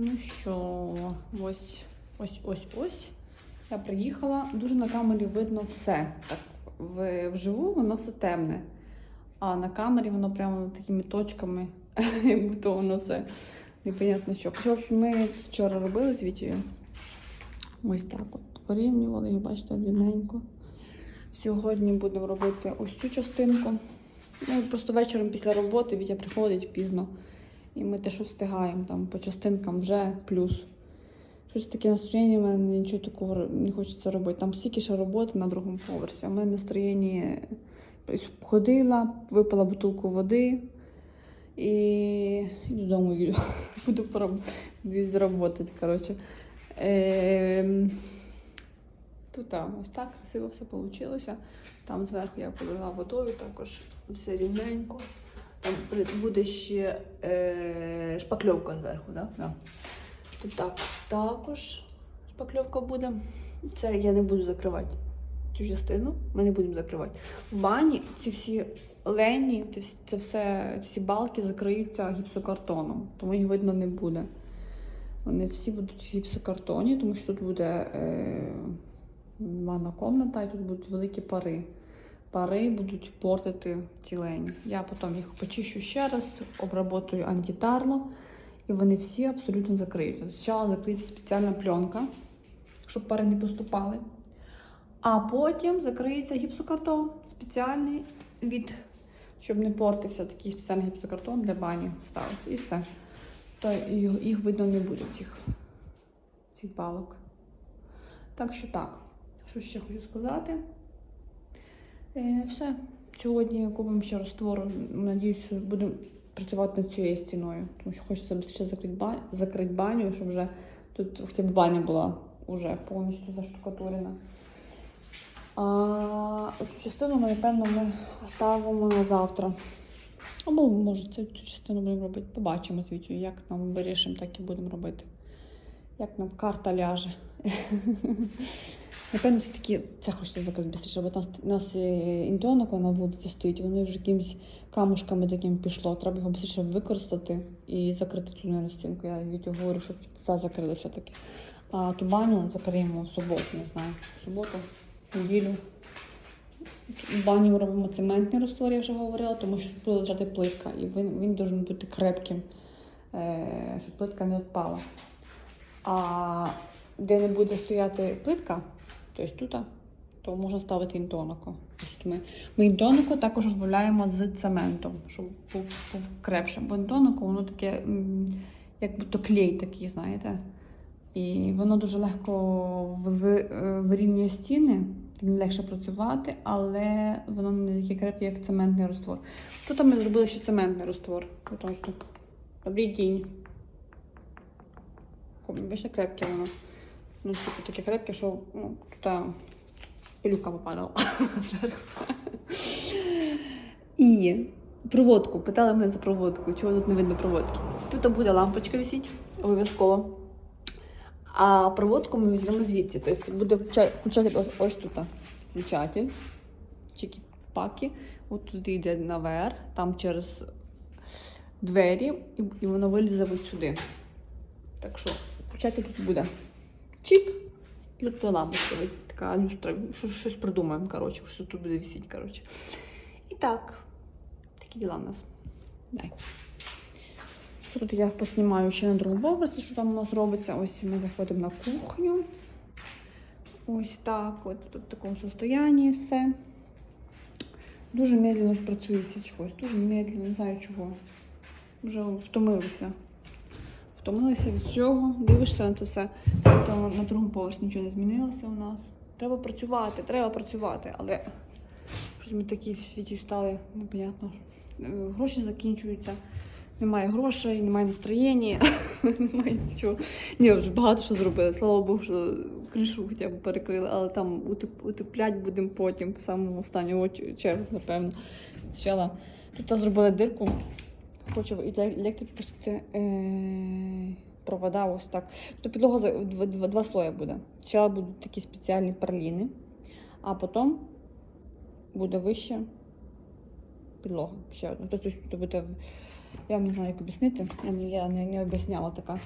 Ну що, ось, ось, ось, ось. Я приїхала. Дуже на камері видно все. Так, вживу воно все темне. А на камері воно прямо такими точками, як будто воно все непонятно що. Хоча, ми вчора робили з Вітєю. Ось так от порівнювали, його бачите, рівненько. Сьогодні будемо робити ось цю частинку. Ну, просто вечором після роботи Вітя приходить пізно. І ми те, що встигаємо там по частинкам вже плюс. Щось таке настроєння, в мене нічого такого не хочеться робити. Там стільки ще роботи на другому поверсі. В мене настроєння ходила, випила бутилку води і, і додому їду. Буду роботи. Коротше. Ем... Тут а, ось так красиво все вийшло. Там зверху я полила водою, також все рівненько. Буде ще е, шпакльовка зверху, да? Да. Тут так також шпакльовка буде. Це я не буду закривати цю частину. Ми не будемо закривати. В бані ці всі лені, це, все, ці всі балки закриються гіпсокартоном, тому їх видно не буде. Вони всі будуть в гіпсокартоні, тому що тут буде е, ванна комната і тут будуть великі пари. Пари будуть портити ці лені. Я потім їх почищу ще раз, обработаю антитарло, і вони всі абсолютно закриються. Спочатку закриється спеціальна пленка, щоб пари не поступали. А потім закриється гіпсокартон спеціальний від, щоб не портився такий спеціальний гіпсокартон для бані ставиться. І все. То їх видно не буде, цих, цих балок. Так що так. Що ще хочу сказати? Е, все. Сьогодні купимо ще розтвору. Надіюсь, що будемо працювати над цією стіною, тому що хочеться ще закрити баню, щоб вже тут хоча б баня була вже повністю заштукатурена. А цю частину ми, напевно, ми оставимо на завтра. Або, може, цю, частину будемо робити. Побачимо з як нам вирішимо, так і будемо робити. Як нам карта ляже. Напевно, все-таки це хочеться закрити швидше, бо у нас, е, на вулиці стоїть, воно вже якимись камушками таким пішло. Треба його швидше використати і закрити цю наверно, стінку. Я Вітю говорю, щоб це закрили все-таки. А ту баню закриємо в суботу, не знаю. В суботу, неділю. Баню робимо цементний розтвор, я вже говорила, тому що тут буде лежати плитка, і він, він має бути крепким, е, щоб плитка не відпала. А де не буде стояти плитка, тобто тут, то можна ставити інтонико. Тобто ми, ми інтонико також розбавляємо з цементом, щоб був, був крепшим. Бо інтонико, воно таке, як будто клей такий, знаєте. І воно дуже легко е, вирівнює стіни, ним легше працювати, але воно не таке крепке, як цементний розтвор. Тут ми зробили ще цементний розтвор. Добрий день. Більше крепке воно. Ну, типу, таке крепке, що ну, тут пилюка попадала зверху. І проводку. Питали мене за проводку, чого тут не видно проводки. Тут буде лампочка висіть, обов'язково. А проводку ми візьмемо звідси. Тобто буде включа- включатель ось, ось тут. Включатель. Чики-паки. От туди йде наверх, там через двері, і, і воно вилізе ось сюди. Так що включатель тут буде. Чик. І тут лампочка, така люстра. Що, щось придумаємо, коротше, що тут буде висіти, коротше. І так, такі діла в нас. Дай. Що тут я поснімаю ще на другому поверсі, що там у нас робиться. Ось ми заходимо на кухню. Ось так, от в такому состоянні все. Дуже медленно працюється чогось, дуже медленно, не знаю чого. Вже втомилися. Втомилися від цього, дивишся на це все. То на другому поверсі нічого не змінилося у нас. Треба працювати, треба працювати, але щось ми такі в світі стали, непонятно. Е, Гроші закінчуються. Немає грошей, немає настроєння, немає нічого. Ні, вже багато що зробили. Слава Богу, що кришу хоча б перекрили, але там утеп- утеплять будемо потім, в самому останню чергу, напевно. Тут зробили дирку. Хочу і для електрики пустити е- провода ось так. Тобто підлога два, два, два слої буде. Спочатку будуть такі спеціальні перліни, а потім буде вище підлога. Ще одна. Тобто тут буде Я вам не знаю, як об'яснити. Я, не- я не, не об'ясняла така.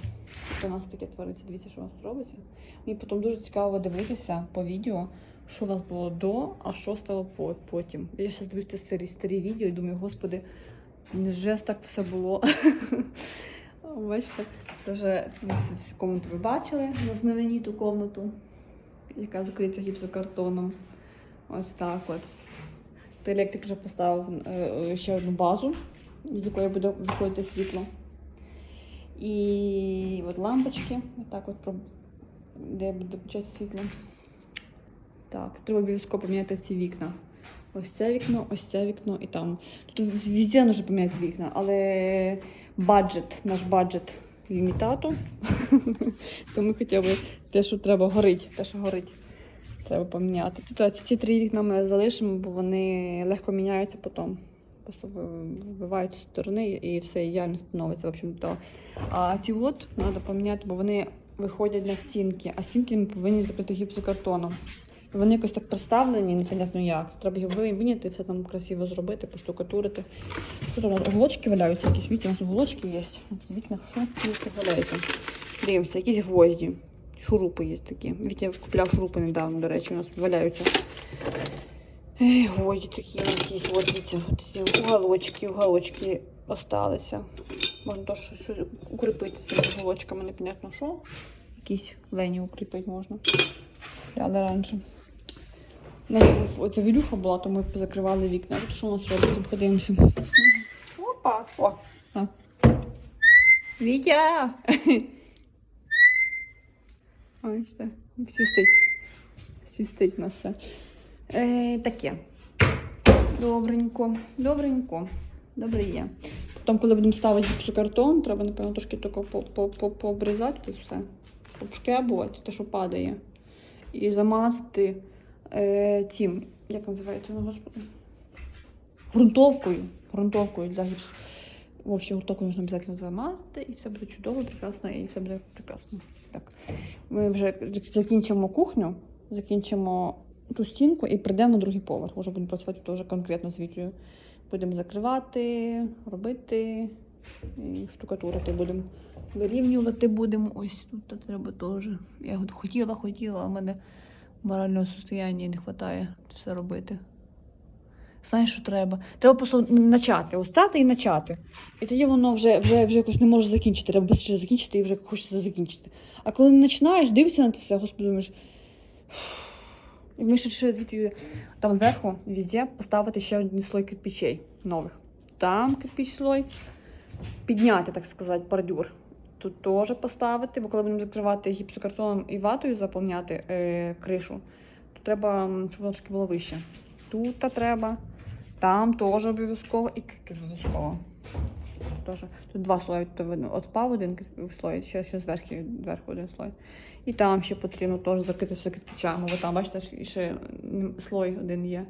Що у нас таке твориться. Дивіться, що у нас робиться. Мені потім дуже цікаво дивитися по відео, що у нас було до, а що стало потім. Я зараз дивлюся старі, старі відео і думаю, господи, невже так все було? Бачите, це всі, комнати ви бачили на знамениту комнату, яка закриється гіпсокартоном. Ось так от. То електрик вже поставив е, ще одну базу, з якої буде виходити світло. І от лампочки, отак от, про- де буде включати світло. Так, треба обов'язково поміняти ці вікна. Ось це вікно, ось це вікно і там. Тут везде можна поміняти вікна, але баджет, наш баджет лімітату. Тому хоча б те, що треба горить, те, що горить, треба поміняти. Тут ці, три вікна ми залишимо, бо вони легко міняються потім. Просто вбивають сторони і все ідеально становиться. В общем-то. А ці от треба поміняти, бо вони виходять на стінки, а стінки ми повинні закрити гіпсокартоном. Вони якось так представлені, непонятно як. Треба їх виняти, все там красиво зробити, поштукатурити. Що там, уголочки валяються якісь? Віті, у нас уголочки є. От в вікнах що? Вікна валяються. Дивимося, якісь гвозді. Шурупи є такі. Вітя купляв шурупи недавно, до речі, у нас валяються. Ей, гвозді такі нас. От дивіться, уголочки, уголочки осталися. Можна теж щось укріпити цими уголочками, непонятно що. Якісь лені укріпити можна. Купляли раніше. У нас був- завірюха була, то ми позакривали вікна. Тут що у нас робиться? Подивимося. Опа! О! На. Вітя! Ой, що? Свістить. Свістить на все. Е, таке. Добренько, добренько. Добре є. Потім, коли будемо ставити гіпсокартон, треба, напевно, трошки тільки по- по- по- пообрізати тут все. Обшкрябувати, те, що падає. І замазати е, цим, як називається воно, господи? Грунтовкою. Грунтовкою для гіпсу. В общем, грунтовкою можна обов'язково замазати, і все буде чудово, прекрасно, і все буде прекрасно. Так. Ми вже закінчимо кухню, закінчимо ту стінку і прийдемо на другий поверх. Уже будемо працювати вже конкретно з вітрою. Будемо закривати, робити і штукатурити будемо. Вирівнювати будемо. Ось тут треба теж. Я хотіла, хотіла, а в мене морального состояння не вистачає все робити. Знаєш, що треба? Треба просто начати, устати і начати. І тоді воно вже, вже, вже якось не може закінчити. Треба швидше закінчити і вже хочеться закінчити. А коли не починаєш, дивишся на це все, господи, думаєш. І ми ще звідти там зверху везде поставити ще один слой кирпичей нових. Там кирпич слой. Підняти, так сказати, бордюр. Тут теж поставити, бо коли будемо закривати гіпсокартоном і ватою заповняти е, кришу, то треба, щоб воно трошки було вище. Тут треба, там теж обов'язково і тут обов'язково. Тоже. Тут два слої, видно. Отпав один слой, ще, ще зверху, зверху один слой. І там ще потрібно теж закрити все кирпичами, бо там, бачите, ще слой один є.